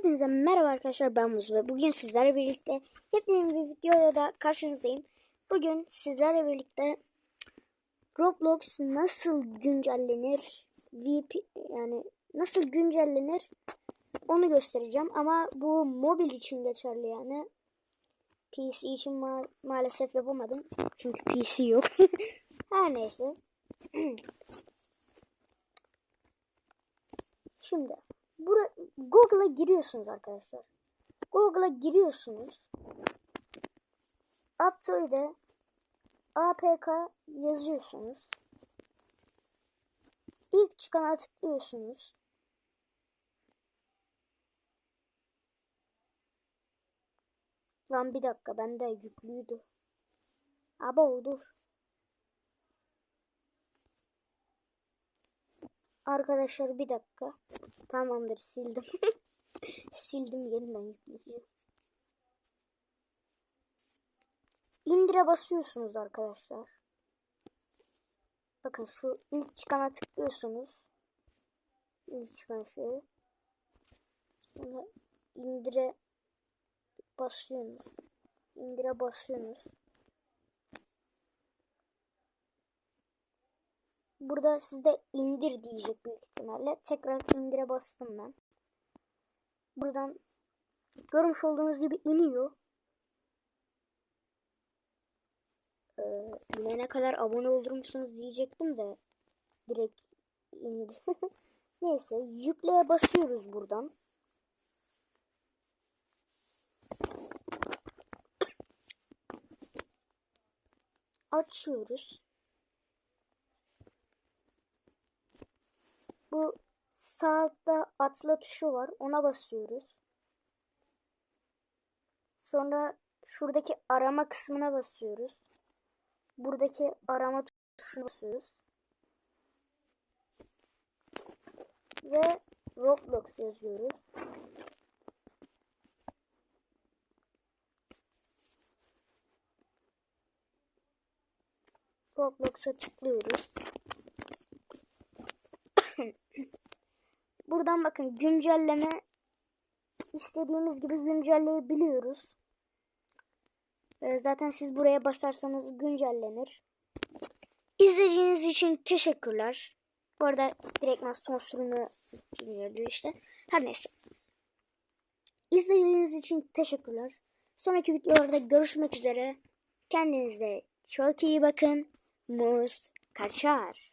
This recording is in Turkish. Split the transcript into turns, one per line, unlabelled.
Hepinize merhaba arkadaşlar ben Muz ve bugün sizlerle birlikte yepyeni bir videoya da karşınızdayım. Bugün sizlerle birlikte Roblox nasıl güncellenir, VP yani nasıl güncellenir onu göstereceğim ama bu mobil için geçerli yani. PC için ma- maalesef yapamadım çünkü PC yok. Her neyse. Şimdi Google'a giriyorsunuz arkadaşlar. Google'a giriyorsunuz. Aptoide APK yazıyorsunuz. İlk çıkana tıklıyorsunuz. Lan bir dakika bende yüklüydü. Aba dur. Arkadaşlar bir dakika. Tamamdır sildim. sildim yeniden yükleyeceğim. İndire basıyorsunuz arkadaşlar. Bakın şu ilk çıkana tıklıyorsunuz. İlk çıkan şey. Sonra indire basıyorsunuz. İndire basıyorsunuz. Burada sizde indir diyecek büyük ihtimalle. Tekrar indire bastım ben. Buradan görmüş olduğunuz gibi iniyor. Ee, inene kadar abone olur musunuz diyecektim de direkt indi. Neyse yükleye basıyoruz buradan. Açıyoruz. Bu sağda atla tuşu var. Ona basıyoruz. Sonra şuradaki arama kısmına basıyoruz. Buradaki arama tuşuna basıyoruz. Ve Roblox yazıyoruz. Roblox'a tıklıyoruz. Buradan bakın güncelleme istediğimiz gibi güncelleyebiliyoruz. Ee, zaten siz buraya basarsanız güncellenir. İzlediğiniz için teşekkürler. Bu arada direktman son sürümü güncelliyor işte. Her neyse. İzlediğiniz için teşekkürler. Sonraki videolarda görüşmek üzere. Kendinize çok iyi bakın. Muz kaçar.